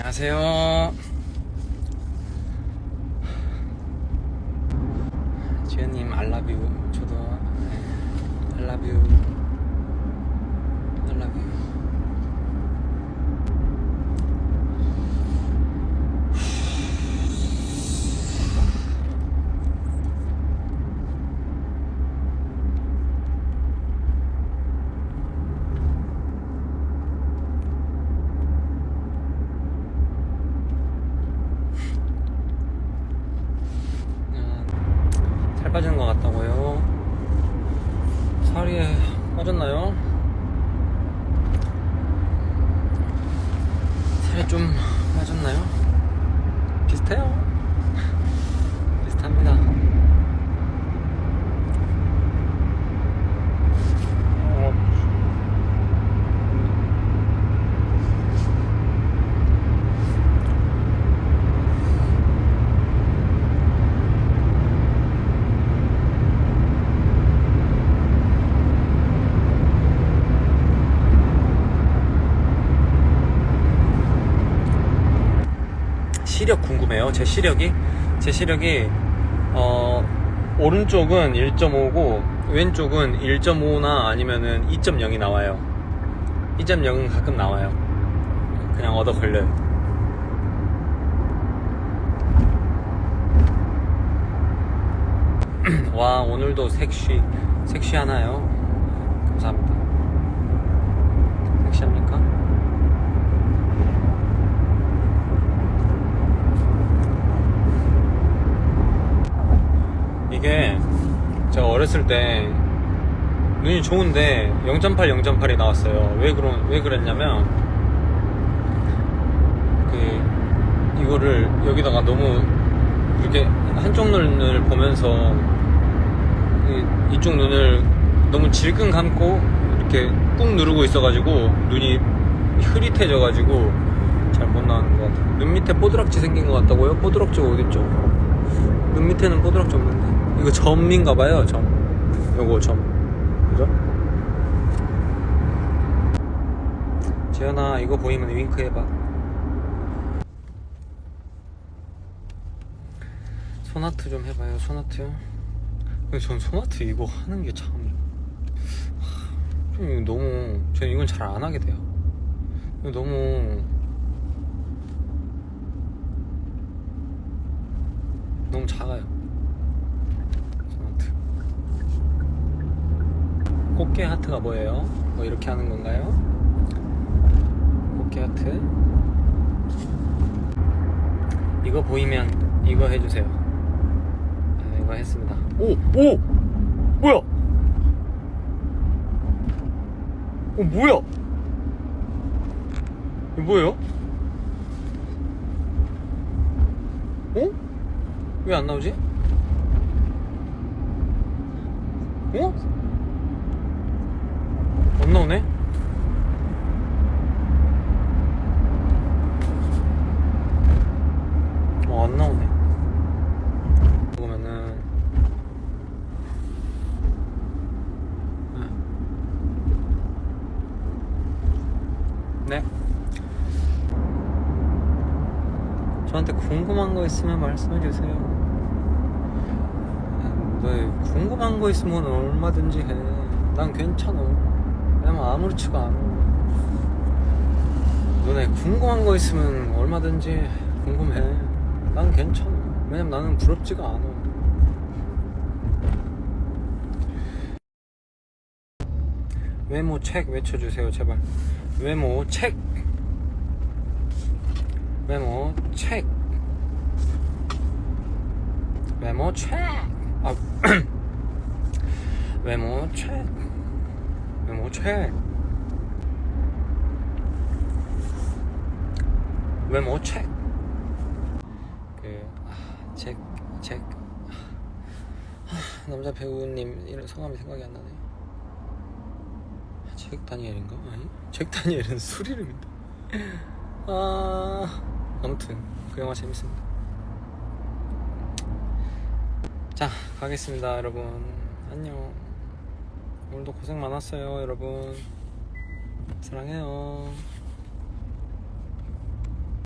안녕하세요. 지현님 알라뷰 저도 알라뷰 음, 살 빠지는 것 같다고요? 살이 빠졌나요? 살이 좀 빠졌나요? 비슷해요. 비슷합니다. 어, 시력 궁금해요. 제 시력이 제 시력이 어 오른쪽은 1.5고 왼쪽은 1.5나 아니면은 2.0이 나와요. 2.0은 가끔 나와요. 그냥 얻어 걸려요. 와 오늘도 섹시 섹시하나요? 감사합니다. 섹시합니까? 이게 제가 어렸을 때 눈이 좋은데 0.8, 0.8이 나왔어요. 왜 그런 왜 그랬냐면 그 이거를 여기다가 너무 이렇게 한쪽 눈을 보면서 이- 이쪽 눈을 너무 질끈 감고 이렇게 꾹 누르고 있어가지고 눈이 흐릿해져가지고 잘 못 나오는 것 같아요. 눈 밑에 뽀드락지 생긴 것 같다고요? 뽀드락지가 어딨죠? 눈 밑에는 뽀드락지 없는데 이거 점인가봐요 점 요거 점 그죠? 지연아 이거 보이면 윙크 해봐 소나트 좀 해봐요 소나트요 근데 전 소나트 이거 하는 게 참 좀 너무 저는 이건 잘 안 하게 돼요 너무 너무 작아요. 소나트. 꽃게 하트가 뭐예요? 뭐 이렇게 하는 건가요? 꽃게 하트. 이거 보이면 이거 해주세요. 아, 이거 했습니다. 오! 오! 뭐야? 어, 뭐야? 이거 뭐예요? 어? 왜 안 나오지? 어? 안 나오네? 어, 안 나오네. 그러면은, 네. 저한테 궁금한 거 있으면 말씀해 주세요. 네, 궁금한 거 있으면 얼마든지 해. 난 괜찮아. 왜냐면 아무렇지가 않아. 너네 궁금한 거 있으면 얼마든지 궁금해. 난 괜찮아. 왜냐면 나는 부럽지가 않아. 외모 책 외쳐주세요, 제발. 외모 책. 외모 책. 외모 책. 아, 외모 책. 외모 책. 외모 책. 그, 아, 책, 책. 아, 남자 배우님 이런 성함이 생각이 안 나네. 잭 다니엘인가? 아니? 잭 다니엘은 술 이름인데. 아, 아무튼 그 영화 재밌습니다. 자, 가겠습니다, 여러분. 안녕. 오늘도 고생 많았어요, 여러분. 사랑해요.